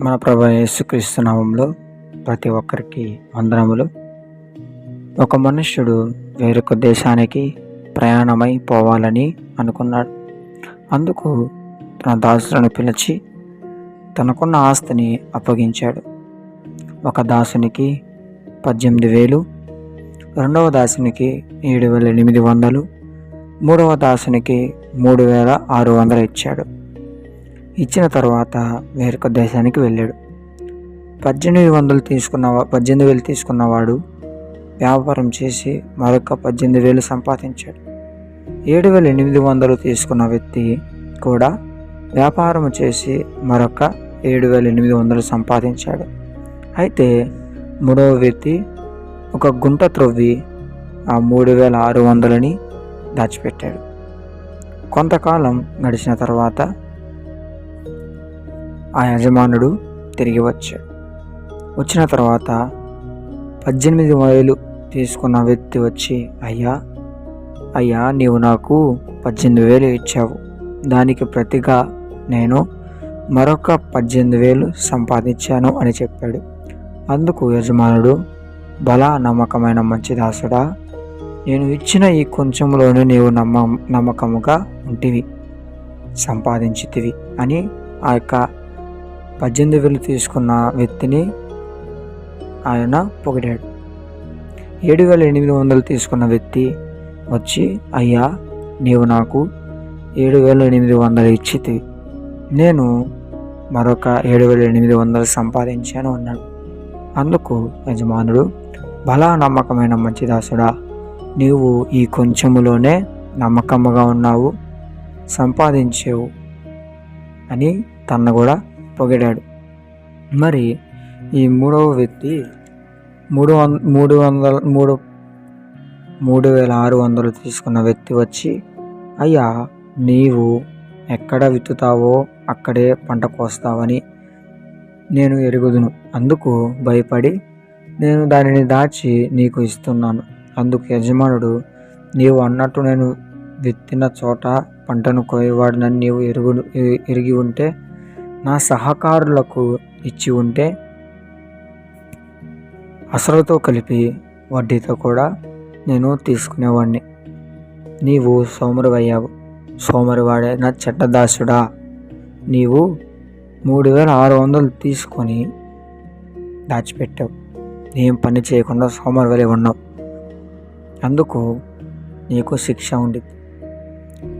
మన ప్రభు యేసుక్రీస్తు నామంలో ప్రతి ఒక్కరికి వందనములు. ఒక మనుష్యుడు వేరొక దేశానికి ప్రయాణమై పోవాలని అనుకున్నాడు. అందుకు తన దాసులను పిలిచి తనకున్న ఆస్తిని అప్పగించాడు. ఒక దాసునికి పద్దెనిమిది వేలు రెండవ దాసునికి ఏడు వేల ఎనిమిది వందలు మూడవ దాసునికి మూడు వేల ఆరు వందలు ఇచ్చాడు. ఇచ్చిన తర్వాత వేరొక దేశానికి వెళ్ళాడు. పద్దెనిమిది వందలు తీసుకున్న పద్దెనిమిది వేలు తీసుకున్నవాడు వ్యాపారం చేసి మరొక పద్దెనిమిది వేలు సంపాదించాడు. ఏడు వేల ఎనిమిది వందలు తీసుకున్న వ్యక్తి కూడా వ్యాపారం చేసి మరొక ఏడు వేల ఎనిమిది వందలు సంపాదించాడు. అయితే మూడవ వ్యక్తి ఒక గుంట త్రవ్వి ఆ మూడు వేల ఆరు వందలని దాచిపెట్టాడు. కొంతకాలం గడిచిన తర్వాత ఆ యజమానుడు తిరిగి వచ్చాడు వచ్చిన తర్వాత పద్దెనిమిది వేలు తీసుకున్న వ్యక్తి వచ్చి అయ్యా అయ్యా నీవు నాకు పద్దెనిమిది వేలు ఇచ్చావు. దానికి ప్రతిగా నేను మరొక పద్దెనిమిది వేలు సంపాదించాను అని చెప్పాడు. అందుకు యజమానుడు బలా నమ్మకమైన మంచి దాసుడా నేను ఇచ్చిన ఈ కొంచెంలోనే నీవు నమ్మ నమ్మకముగా ఉంటివి సంపాదించితివి అని ఆ యొక్క పద్దెనిమిది వేలు తీసుకున్న వ్యక్తిని ఆయన పొగిడాడు. ఏడు వేల ఎనిమిది వందలు తీసుకున్న వ్యక్తి వచ్చి అయ్యా నీవు నాకు ఏడు వేల ఎనిమిది వందలు ఇచ్చితే నేను మరొక ఏడు వేల ఎనిమిది వందలు సంపాదించాను అన్నాడు. అందుకు యజమానుడు బలా నమ్మకమైన మంచిదాసుడా నీవు ఈ కొంచెములోనే నమ్మకముగా ఉన్నావు సంపాదించేవు అని తన కూడా పొగిడాడు. మరి ఈ మూడవ వ్యక్తి మూడు వంద మూడు వందల మూడు మూడు వేల ఆరు వందలు తీసుకున్న వ్యక్తి వచ్చి అయ్యా నీవు ఎక్కడ విత్తుతావో అక్కడే పంట కోస్తావని నేను ఎరుగుదును. అందుకు భయపడి నేను దానిని దాచి నీకు ఇస్తున్నాను. అందుకు యజమానుడు నీవు అన్నట్టు నేను విత్తిన చోట పంటను కోయవాడినని నీవు ఎరుగు ఎరిగి ఉంటే నా సహకారులకు ఇచ్చి ఉంటే అసలుతో కలిపి వడ్డీతో కూడా నేను తీసుకునేవాడిని నీవు సోమరువయ్యావు. సోమరివాడే నా చెడ్డదాసుడా. నీవు మూడు వేల ఆరు వందలు తీసుకొని దాచిపెట్టావు. ఏం పని చేయకుండా సోమరివలే ఉన్నావు. అందుకు నీకు శిక్ష ఉండి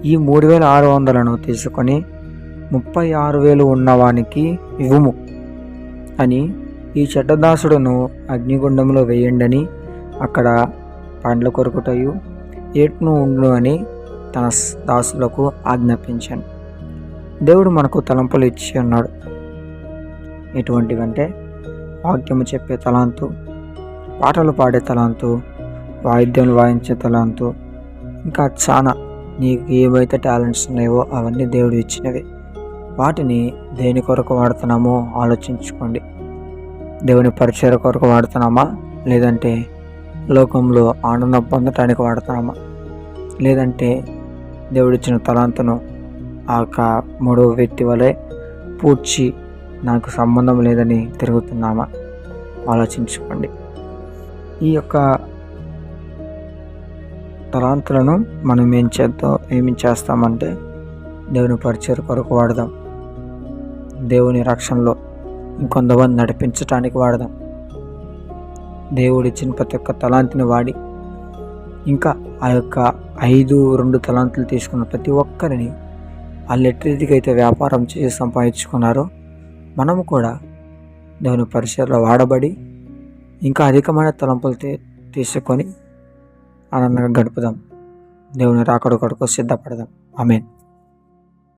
ఈ మూడు వేల ఆరు వందలను తీసుకొని ముప్పై ఆరు వేలు ఉన్నవానికి ఇవ్వుము అని ఈ చెడ్డదాసుడును అగ్నిగుండంలో వేయండని అక్కడ పండ్ల కొరుకుటయు ఏట్ను ఉండు అని తన దాసులకు ఆజ్ఞాపించాను. దేవుడు మనకు తలంపులు ఇచ్చి అన్నాడు ఎటువంటివంటే వాక్యము చెప్పే తలాంతు పాటలు పాడే తలాంతు వాయిద్యాలు వాయించే తలాంతు ఇంకా చాలా నీకు ఏవైతే టాలెంట్స్ ఉన్నాయో అవన్నీ దేవుడు ఇచ్చినవి. వాటిని దేని కొరకు వాడుతున్నామో ఆలోచించుకోండి. దేవుని పరిచయ కొరకు వాడుతున్నామా? లేదంటే లోకంలో ఆనందం పొందటానికి వాడుతున్నామా? లేదంటే దేవుడిచ్చిన తలాంతను ఆ యొక్క మూడవ వ్యక్తి వలె పూడ్చి నాకు సంబంధం లేదని తిరుగుతున్నామా? ఆలోచించుకోండి. ఈ యొక్క తలాంతులను మనం ఏం చేద్దాం ఏమి చేస్తామంటే దేవుని పరిచయ కొరకు వాడదాం. దేవుని రక్షణలో ఇంకొంతమంది నడిపించటానికి వాడదాం. దేవుడిచ్చిన ప్రతి ఒక్క తలాంతిని వాడి ఇంకా ఆ యొక్క ఐదు రెండు తలాంతులు తీసుకున్న ప్రతి ఒక్కరిని వాళ్ళు ఎట్రీతికి అయితే వ్యాపారం చేసి సంపాదించుకున్నారో మనము కూడా దేవుని పరిచయలో వాడబడి ఇంకా అధికమైన తలంపులు తీసుకొని ఆనందంగా గడుపుదాం. దేవుని రాకడు కొడుకు సిద్ధపడదాం. ఆమెన్.